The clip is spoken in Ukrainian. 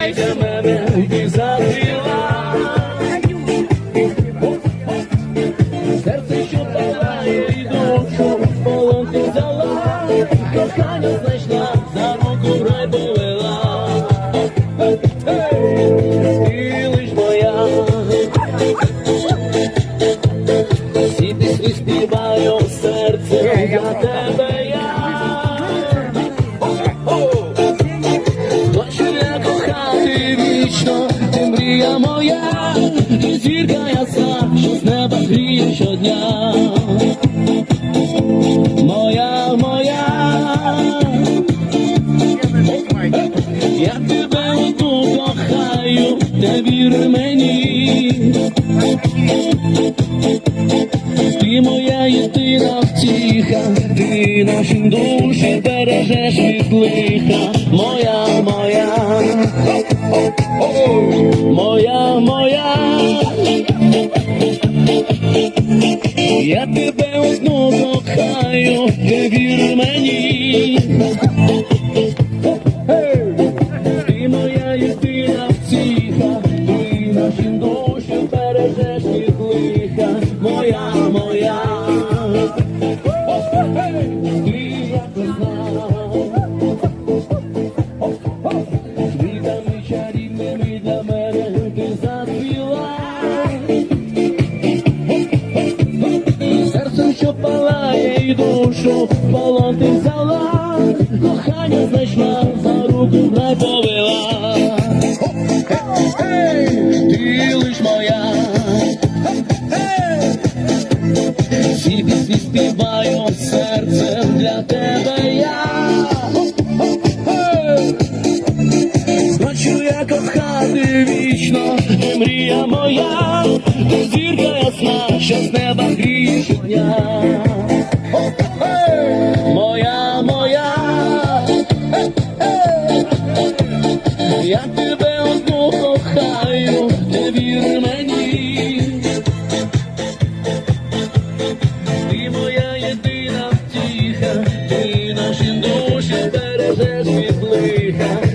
Для мене ти закрила Серце, що палає і душу в взяла Кохання знайшла, за руку рай повела Ти лиш моя серце. Для тебе і зірка ясна, що з неба гріє щодня. Моя, моя, я тебе одну кохаю, не вір мені. Ти моя єдина втіха, ти наші душі бережеш від лиха, моя, моя, моя, моя, я тебе одну кохаю, ти вір мені. Ти моя єдина втіха, ти наші душі бережеш від лиха, моя, моя. Ти як весна. Квітами чарівними для і душу, в полон ти взяла, кохання знайшла, за руку грай повела. Ти лиш моя, всі пісні співаю серцем для тебе я. Хочу я кохати вічно, ти мрія моя, ти зірка ясна, що з неба гріє щодня. я тебе одну кохаю, не вір мені. Ти моя єдина втіха, ти наші душі бережеш від лиха.